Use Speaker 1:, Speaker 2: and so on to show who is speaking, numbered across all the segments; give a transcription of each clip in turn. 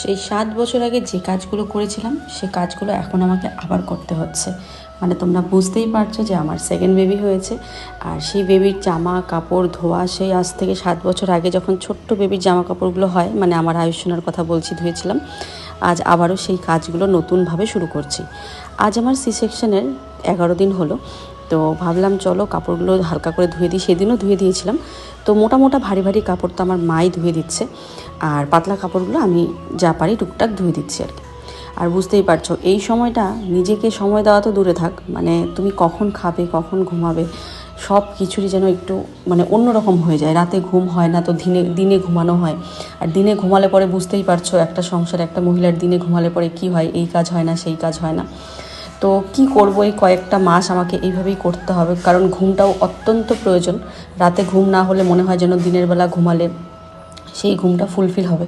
Speaker 1: সেই সাত বছর আগে যে কাজগুলো করেছিলাম, সে কাজগুলো এখন আমাকে আবার করতে হচ্ছে। মানে তোমরা বুঝতেই পারছ যে আমার সেকেন্ড বেবি হয়েছে, আর সেই বেবির জামা কাপড়, ধোয়া, সেই আজ থেকে সাত বছর আগে যখন ছোট্ট বেবির জামা কাপড়গুলো হয় মানে আমার আয়ুষ্মানের কথা বলছি, ধুয়েছিলাম, আজ আবারও সেই কাজগুলো নতুনভাবে শুরু করছি। আজ আমার সি সেকশনের এগারো দিন হলো। তো ভাবলাম, চলো কাপড়গুলো হালকা করে ধুয়ে দিই। সেদিনও ধুয়ে দিয়েছিলাম। তো মোটা মোটা ভারী ভারী কাপড় তো আমার মাই ধুয়ে দিচ্ছে। আর পাতলা কাপড়গুলো আমি যা পারি টুকটাক ধুয়ে দিচ্ছি আর কি। আর বুঝতেই পারছ, এই সময়টা নিজেকে সময় দেওয়া তো দূরে থাক। মানে তুমি কখন খাবে, কখন ঘুমাবে, সব কিছুরই যেন একটু মানে অন্যরকম হয়ে যায়। রাতে ঘুম হয় না তো দিনে দিনে ঘুমানো হয়। আর দিনে ঘুমালে পরে বুঝতেই পারছ, একটা সংসার একটা মহিলার দিনে ঘুমালে পরে কি হয়, এই কাজ হয় না, সেই কাজ হয় না। তো কি করব এই কয়েকটা মাস আমাকে এইভাবেই করতে হবে? কারণ ঘুমটাও অত্যন্ত প্রয়োজন। রাতে ঘুম না হলে মনে হয় যেন দিনের বেলা ঘুমালে সেই ঘুমটা ফুলফিল হবে।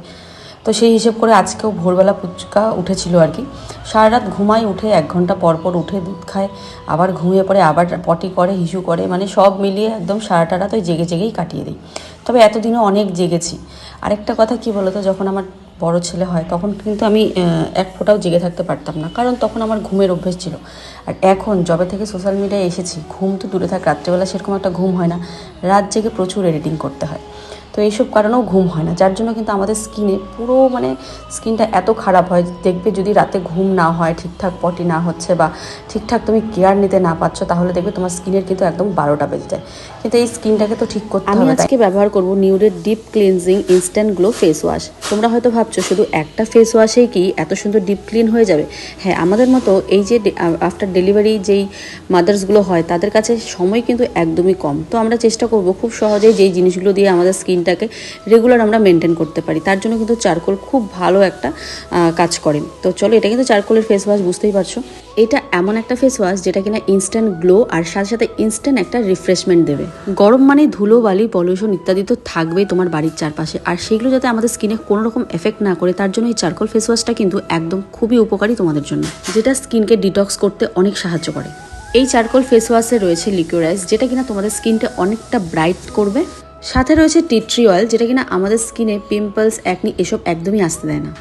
Speaker 1: তো সেই হিসেব করে আজকেও ভোরবেলা পুচকা উঠেছিল আর কি। সারা রাত ঘুমায় উঠে, এক ঘণ্টা পর পর উঠে দুধ খায়, আবার ঘুমিয়ে পড়ে, আবার পটি করে, হিসু করে মানে সব মিলিয়ে একদম সারাটা রাত ওই জেগে জেগেই কাটিয়ে দিই। তবে এতদিনও অনেক জেগেছি। আরেকটা কথা কি বলতো? যখন আমার বড় ছেলে হয়, তখন কিন্তু আমি এক ফোটাও জেগে থাকতে পারতাম না। কারণ তখন আমার ঘুমের অভ্যেস ছিল। আর এখন জবে থেকে সোশ্যাল মিডিয়ায় এসেছি, ঘুম তো দূরে থাক, রাত্রেবেলা সেরকম একটা ঘুম হয় না। রাত জেগে প্রচুর এডিটিং করতে হয়। তো এইসব কারণেও ঘুম হয় না। যার জন্য কিন্তু আমাদের স্কিনে পুরো মানে স্কিনটা এত খারাপ হয় দেখবে যদি রাতে ঘুম না হয় ঠিকঠাক পটি না হচ্ছে বা ঠিকঠাক তুমি কেয়ার নিতে না পারছ তাহলে দেখবে তোমার স্কিনের কিন্তু একদম বারোটা বেজে যায়। কিন্তু এই স্কিনটাকে তো ঠিক করতে
Speaker 2: আমি আজকে ব্যবহার করব নিউরের deep cleansing instant glow face wash তোমরা হয়তো ভাবছ শুধু একটা ফেস ওয়াশেই কি এত সুন্দর ডিপ ক্লিন হয়ে যাবে? হ্যাঁ আমাদের মতো এই যে আফটার ডেলিভারি যেই মাদার্সগুলো হয় তাদের কাছে সময় কিন্তু একদমই কম। তো আমরা চেষ্টা করব খুব সহজেই যেই জিনিসগুলো দিয়ে আমাদের স্কিনটাকে রেগুলার আমরা মেনটেন করতে পারি। তার জন্য কিন্তু চারকোল খুব ভালো একটা কাজ করে। তো চলো, এটা কিন্তু চারকোলের ফেস ওয়াশ বুঝতেই পারছ? এটা এমন একটা ফেস ওয়াশ যেটা কিনা ইনস্ট্যান্ট গ্লো আর সাথে সাথে ইনস্ট্যান্ট একটা রিফ্রেশমেন্ট দেবে। গরম মানে ধুলো, বালি পলিউশন ইত্যাদি তো থাকবেই তোমার বাড়ির চারপাশে। আর সেগুলো যাতে আমাদের স্কিনে কোনো রকম এফেক্ট না করে, তার জন্য এই চারকোল ফেস ওয়াশটা কিন্তু একদম খুবই উপকারী তোমাদের জন্য, যেটা স্কিনকে ডিটক্স করতে অনেক সাহায্য করে। এই চারকোল ফেস ওয়াশে রয়েছে লিকুইডাইজ যেটা কিনা তোমাদের স্কিনটা অনেকটা ব্রাইট করবে। সাথে রয়েছে টিট্রি অয়েল, যেটা কিনা আমাদের স্কিনে পিম্পলস অ্যাকনি এসব একদমই আসতে দেয় না।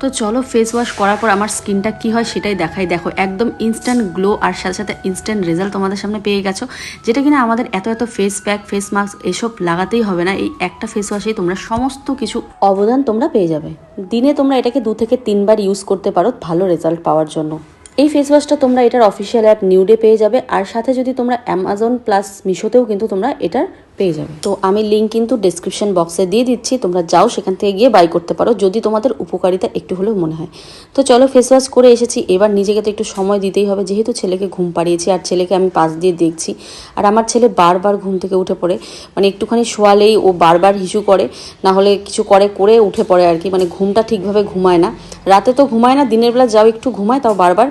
Speaker 2: তো চলো ফেস ওয়াশ করার পর আমার স্কিনটা কি হয় সেটাই দেখাই। দেখো, একদম ইনস্ট্যান্ট গ্লো আর সাথে সাথে ইনস্ট্যান্ট রেজাল্ট তোমাদের সামনে পেয়ে গেছো, যেটা কিনা আমাদের এত এত ফেস প্যাক ফেস মাস্ক এসব লাগাতেই হবে না। এই একটা ফেস ওয়াশেই তোমরা সমস্ত কিছু অবদান তোমরা পেয়ে যাবে। দিনে তোমরা এটাকে দু থেকে তিনবার ইউজ করতে পারো ভালো রেজাল্ট পাওয়ার জন্য। এই ফেস ওয়াশটা তোমরা এটার অফিসিয়াল অ্যাপ নিউডে পেয়ে যাবে। আর সাথে যদি তোমরা অ্যামাজন প্লাস মিশোতেও কিন্তু তোমরা এটার পেয়ে যাবে। তো আমি লিঙ্ক কিন্তু ডিসক্রিপশন বক্সে দিয়ে দিচ্ছি, তোমরা যাও সেখান থেকে গিয়ে বাই করতে পারো, যদি তোমাদের উপকারিতা একটু হলেও মনে হয়। তো চলো ফেস ওয়াশ করে এসেছি, এবার নিজেকে তো একটু সময় দিতেই হবে, যেহেতু ছেলেকে ঘুম পাড়িয়েছি আর ছেলেকে আমি পাশ দিয়ে দেখছি, আর আমার ছেলে বারবার ঘুম থেকে উঠে পড়ে মানে একটুখানি শোয়ালেই ও বারবার হিসু করে, না হলে কিছু করে করে উঠে পড়ে আর কি মানে ঘুমটা ঠিকভাবে ঘুমায় না। রাতে তো ঘুমায় না, দিনের বেলা যাও একটু ঘুমায়, তাও বারবার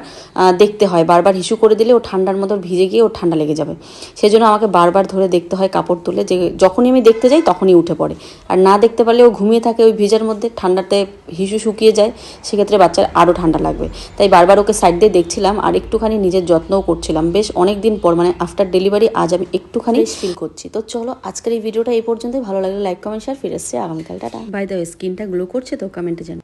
Speaker 2: দেখতে হয়, বারবার হিসু করে দিলে ও ঠান্ডার মতো ভিজে গিয়ে ও ঠান্ডা লেগে যাবে। সেজন্য আমাকে বারবার ধরে দেখতে হয়, কাপড় তুলে যে যখনই আমি দেখতে যাই তখনই উঠে পড়ে। আর না দেখতে পারলে ও ঘুমিয়ে থাকে ওই ভিজার মধ্যে ঠান্ডাতে হিসু শুকিয়ে যায় সেক্ষেত্রে বাচ্চার আরও ঠান্ডা লাগবে। তাই বারবার ওকে সাইড দিয়ে দেখছিলাম আর একটুখানি নিজের যত্নও করছিলাম। বেশ অনেক দিন পর মানে আফটার ডেলিভারি আজ আমি একটুখানি ফিল করছি। তো চলো আজকের এই ভিডিওটা এই পর্যন্তই। ভালো লাগলে লাইক কমেন্ট শেয়ার ফিরে এসছে আগামীকাল। টাটা। বাই দ্য স্কিনটা গ্লো করছে তো কমেন্টে জান